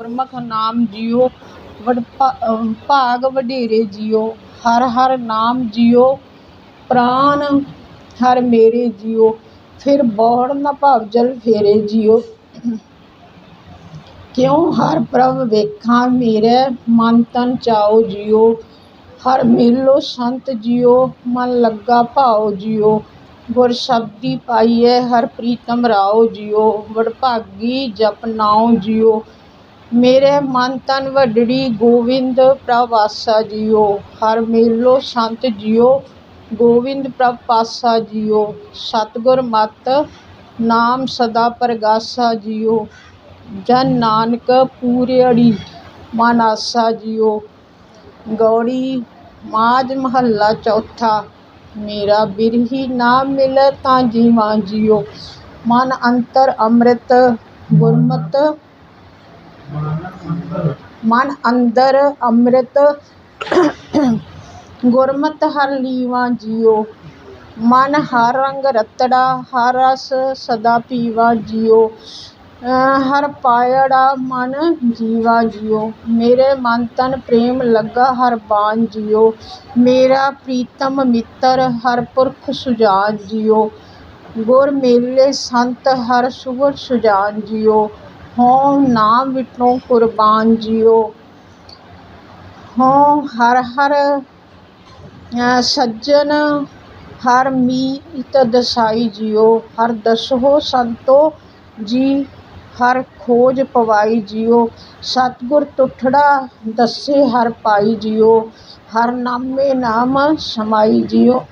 ਗੁਰਮੁਖ ਨਾਮ ਜੀਓ, ਵਡ ਭਾਗ ਵਡੇਰੇ ਜੀਓ, ਹਰ ਹਰ ਨਾਮ ਜੀਓ, ਪ੍ਰਾਨ ਹਰ ਮੇਰੇ ਜੀਓ, ਫਿਰ ਬੋਹੜ ਨਾ ਭਵਜਲ ਫੇਰੇ ਜੀਓ। ਕਿਉ ਹਰਿ ਪ੍ਰਭ ਵੇਖਾਂ ਮੇਰੇ, ਮਨ ਤਨ ਚਾਉ ਜੀਓ। ਹਰ ਮੇਲੋ ਸੰਤ ਜੀਓ, ਮਨ ਲੱਗਾ ਭਾਉ ਜੀਓ। ਗੁਰ ਸ਼ਬਦੀ ਪਾਈਐ, ਹਰ ਪ੍ਰੀਤਮ ਰਾਉ ਜੀਓ। ਵਡਭਾਗੀ ਜਪ ਨਾਉ ਜੀਓ। ਮੇਰੇ ਮਨ ਤਨ ਵਡੜੀ ਗੋਵਿੰਦ ਪ੍ਰਭ ਆਸਾ ਜੀਓ, ਹਰਿ ਮੇਲੋ ਸੰਤ ਜੀਓ, ਗੋਵਿੰਦ ਪ੍ਰਭ ਪਾਸਾ ਜੀਓ, ਸਤਿਗੁਰ ਮਤਿ ਨਾਮ ਸਦਾ ਪਰਗਾਸਾ ਜੀਓ, ਜਨ ਨਾਨਕ ਪੂਰਿਅੜੀ ਮਨ ਆਸਾ ਜੀਓ। ਗੌੜੀ ਮਾਝ ਮਹੱਲਾ ਚੌਥਾ, ਮੇਰਾ ਬਿਰਹੀ ਨਾ ਮਿਲੈ ਤਾਂ ਜੀਵਾਂ ਜੀਓ। ਮਨ ਅੰਤਰ ਅੰਮ੍ਰਿਤ ਗੁਰਮਤਿ ਮਨ ਅੰਦਰ ਅੰਮ੍ਰਿਤ ਗੁਰਮਤਿ ਹਰਿ ਲੀਵਾਂ ਜੀਓ। ਮਨ ਹਰ ਰੰਗ ਰਤੜਾ, ਹਰ ਰਸ ਸਦਾ ਪੀਵਾਂ ਜੀਓ। ਹਰ ਪਾਇੜਾ ਮਨ ਜੀਵਾ ਜੀਓ। ਮੇਰੇ ਮਨ ਤਨ ਪ੍ਰੇਮ ਲੱਗਾ ਹਰ ਬਾਣ ਜੀਓ। ਮੇਰਾ ਪ੍ਰੀਤਮ ਮਿੱਤਰ ਹਰ ਪੁਰਖ ਸੁਜਾਨ ਜੀਓ। ਗੁਰ ਮੇਲੇ ਸੰਤ ਹਰ ਸੁਭਰ ਸੁਜਾਨ ਜੀਓ। ਹੋਂ ਨਾਮ ਵਿਟੋ ਕੁਰਬਾਨ ਜੀਓ। ਹੋਂ ਹਰ ਹਰ ਸੱਜਣ ਹਰ ਮੀਤ ਦਸਾਈ ਜੀਓ। ਹਰ ਦਸਹੋ ਸੰਤੋ ਜੀ, ਹਰ ਖੋਜ ਪਵਾਈ ਜੀਓ। ਸਤਿਗੁਰ ਤੁਠੜਾ ਦੱਸੇ ਹਰ ਪਾਈ ਜੀਓ। ਹਰ ਨਾਮੇ ਨਾਮ ਸਮਾਈ ਜੀਓ।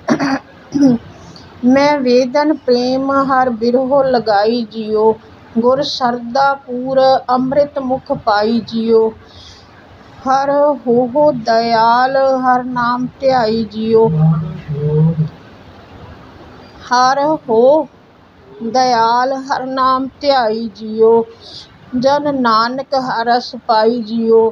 ਮੈਂ ਵੇਦਨ ਪ੍ਰੇਮ ਹਰ ਬਿਰਹੋ ਲਗਾਈ ਜੀਓ। ਗੁਰ ਸਰਦਾ ਪੂਰ ਅੰਮ੍ਰਿਤ ਮੁਖ ਪਾਈ ਜੀਓ ਹਰ ਹੋਹੁ ਦਇਆਲ, ਹਰ ਨਾਮ ਧਿਆਈ ਜੀਓ ਹਰ ਹੋ ਦਇਆਲ, ਹਰ ਨਾਮ ਧਿਆਈ ਜੀਓ ਜਨ ਨਾਨਕ ਹਰਸ ਪਾਈ ਜੀਓ